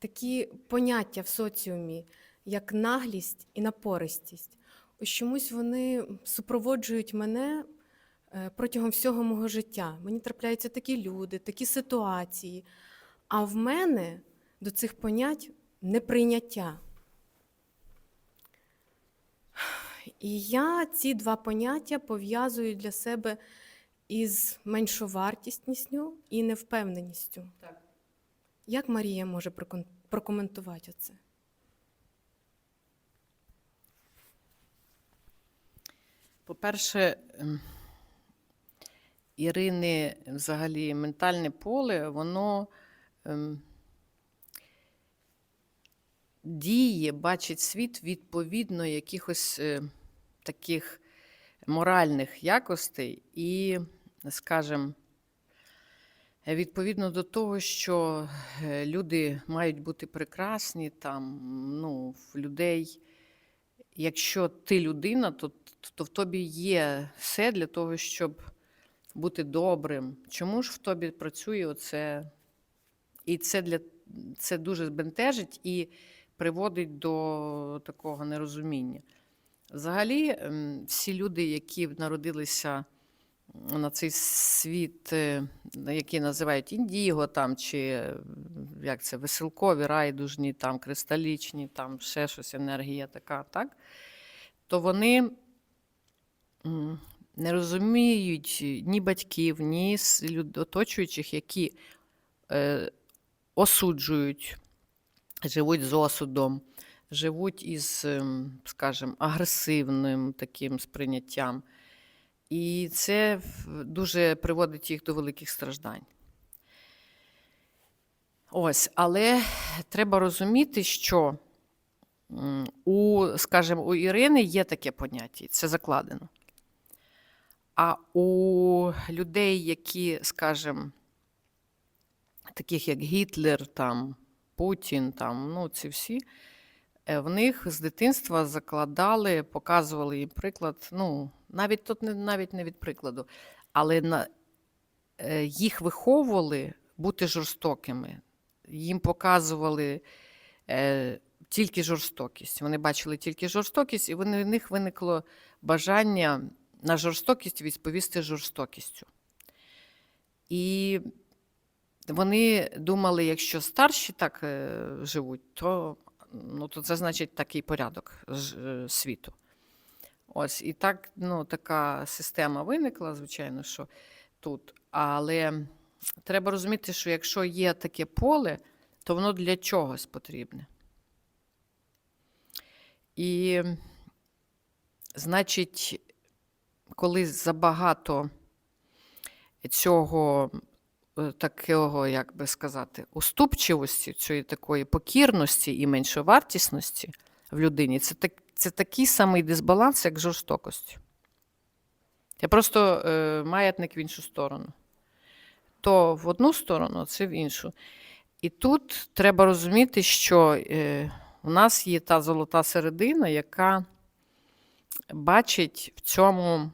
такі поняття в соціумі, як наглість і напористість. Ось чомусь вони супроводжують мене е, протягом всього мого життя. Мені трапляються такі люди, такі ситуації. А в мене до цих понять неприйняття. І я ці два поняття пов'язую для себе із меншовартісністю і невпевненістю. Так. Як Марія може прокоментувати це? По-перше, ем, Ірини взагалі ментальне поле, воно ем, діє, бачить світ відповідно якихось е, таких моральних якостей і, скажімо, відповідно до того, що е, люди мають бути прекрасні, там, ну, в людей якщо ти людина, то, то в тобі є все для того, щоб бути добрим. Чому ж в тобі працює оце? І це, для, це дуже бентежить і приводить до такого нерозуміння. Взагалі, всі люди, які народилися на цей світ, е, який називають індіго, там, чи як це, веселкові, райдужні, там, кристалічні, там ще щось, енергія така, так? то вони не розуміють ні батьків, ні оточуючих, які е, осуджують, живуть з осудом, живуть із, ем, скажімо, агресивним таким сприйняттям. І це дуже приводить їх до великих страждань. Ось, але треба розуміти, що у, скажімо, у Ірини є таке поняття, це закладено. А у людей, які, скажімо, таких як Гітлер, там, Путін, там, ну, ці всі, в них з дитинства закладали, показували їм приклад. Ну, навіть тут не, навіть не від прикладу, але на, е, їх виховували бути жорстокими. Їм показували е, тільки жорстокість. Вони бачили тільки жорстокість, і в них виникло бажання на жорстокість відповісти жорстокістю. І вони думали, якщо старші так е, живуть, то, ну, то це значить такий порядок е, світу. Ось, і так, ну, така система виникла, звичайно, що тут. Але треба розуміти, що якщо є таке поле, то воно для чогось потрібне. І, значить, коли забагато цього такого, як би сказати, уступчивості, цієї такої покірності і меншовартісності в людині, це, так, це такий самий дисбаланс, як жорстокость. Це просто е, маятник в іншу сторону. То в одну сторону, це в іншу. І тут треба розуміти, що е, у нас є та золота середина, яка бачить в цьому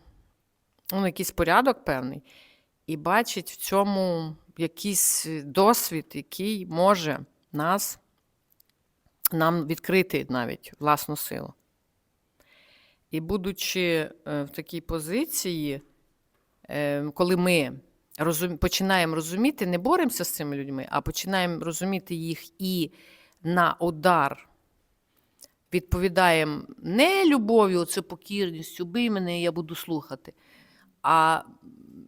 ну, якийсь порядок певний, і бачить в цьому якийсь досвід, який може нас, нам відкрити навіть власну силу. І будучи е, в такій позиції, е, коли ми розум... починаємо розуміти, не боремося з цими людьми, а починаємо розуміти їх і на удар відповідаємо не любов'ю, оце покірністю, бий мене, я буду слухати, а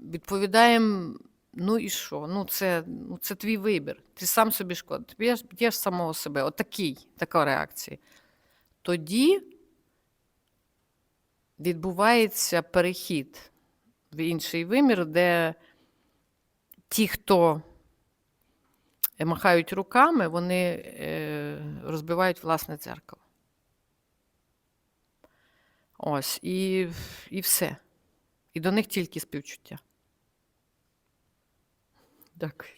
відповідаємо. Ну і що? Ну це, ну, це твій вибір. Ти сам собі шкода. Тобі ж б'єш самого себе. Отакий, така реакція. Тоді відбувається перехід в інший вимір, де ті, хто махають руками, вони е, розбивають власне дзеркало. Ось, і, і все. І до них тільки співчуття. Дякую.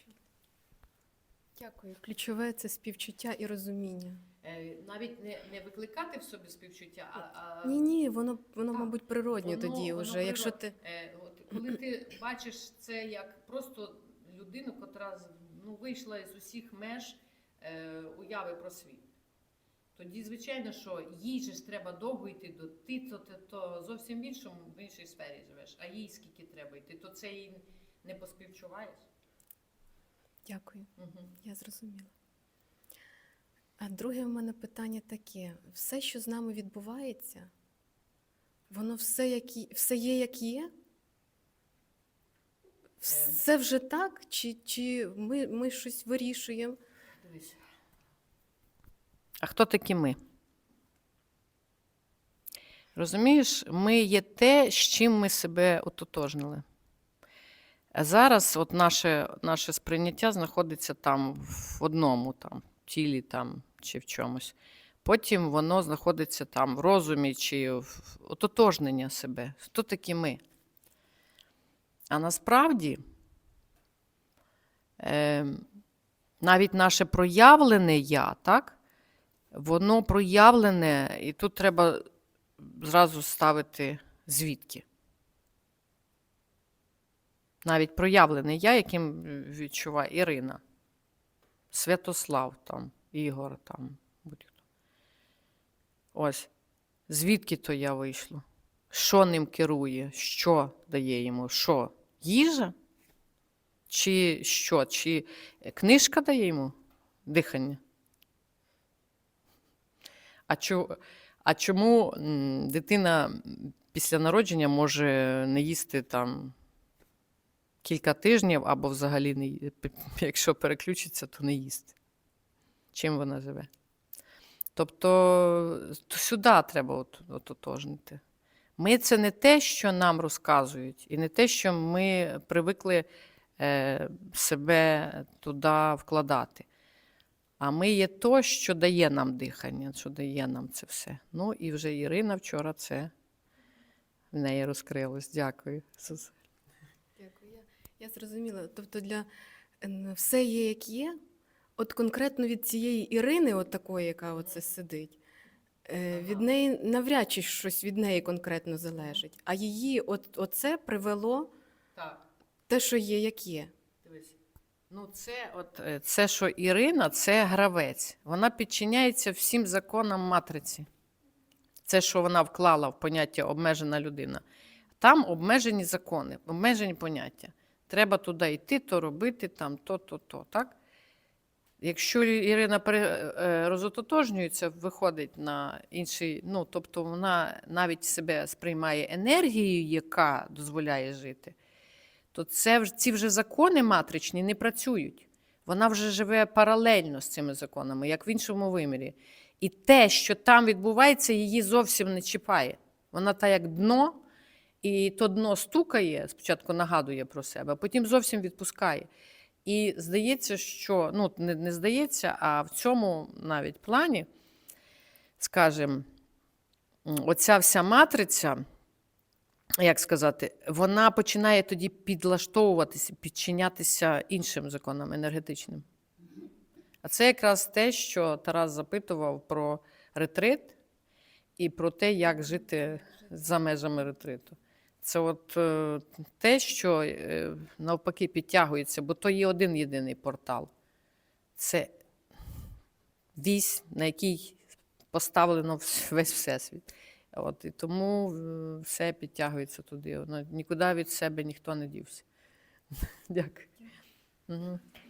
Дякую. Ключове це співчуття і розуміння. Е, Навіть не, не викликати в собі співчуття, а, а Ні, ні, воно, воно, Так, мабуть, природнє воно- тоді воно вже. Якщо ти Е, от, коли ти бачиш це як просто людину, котра ну, вийшла з усіх меж, е, уяви про світ. Тоді, звичайно, що їй же ж треба довго йти до ти, то, то, то зовсім в іншому, в іншій сфері живеш, а їй скільки треба йти, то це їй не поспівчуваєш. Дякую. Угу. Я зрозуміла. А друге в мене питання таке: все, що з нами відбувається, воно все, як і- все є, як є? Все вже так? Чи, чи ми, ми щось вирішуємо? Дивись. А хто такі ми? Розумієш, ми є те, з чим ми себе ототожнили. Зараз от наше, наше сприйняття знаходиться там в одному там, тілі там, чи в чомусь. Потім воно знаходиться там в розумі чи в ототожнення себе. Хто такі ми? А насправді е, навіть наше проявлене я, так? Воно проявлене, і тут треба зразу ставити звідки. Навіть проявлене я, яким відчуває Ірина, Святослав там, Ігор там, будь-хто. Ось. Звідки то я вийшло? Що ним керує? Що дає йому? Що? Їжа? Чи що? Чи книжка дає йому дихання? А, чо, а чому дитина після народження може не їсти там кілька тижнів або взагалі не якщо переключиться, то не їсти? Чим вона живе? Тобто то сюди треба от, ототожнити. Ми це не те, що нам розказують, і не те, що ми привикли е, себе туди вкладати. А ми є то, що дає нам дихання, що дає нам це все. Ну і вже Ірина вчора це в неї розкрилось. Дякую. Я, зрозуміла. Тобто для все є, як є. От конкретно від цієї Ірини, от такої, яка оце сидить, е, від неї навряд чи щось від неї конкретно залежить. А її от, оце привело Так. те, що є, як є. Дивись. Ну, це, от, е, це, що Ірина, це гравець. Вона підчиняється всім законам матриці. Це, що вона вклала в поняття обмежена людина. Там обмежені закони, обмежені поняття. Треба туди йти, то робити, там, то, то, то. Так? Якщо Ірина е, розототожнюється, виходить на інший, ну, тобто вона навіть себе сприймає енергією, яка дозволяє жити, то це, ці вже закони матричні не працюють. Вона вже живе паралельно з цими законами, як в іншому вимірі. І те, що там відбувається, її зовсім не чіпає. Вона та як дно, і то дно стукає, спочатку нагадує про себе, а потім зовсім відпускає. І здається, що ну, не, не здається, а в цьому навіть плані, скажімо, оця вся матриця, як сказати, вона починає тоді підлаштовуватися, підчинятися іншим законам енергетичним. А це якраз те, що Тарас запитував про ретрит і про те, як жити за межами ретриту. Це от е, те, що е, навпаки підтягується, бо то є один єдиний портал. Це вісь, на якій поставлено весь всесвіт. От, і тому е, все підтягується туди. Воно, нікуди від себе ніхто не дівся. Дякую.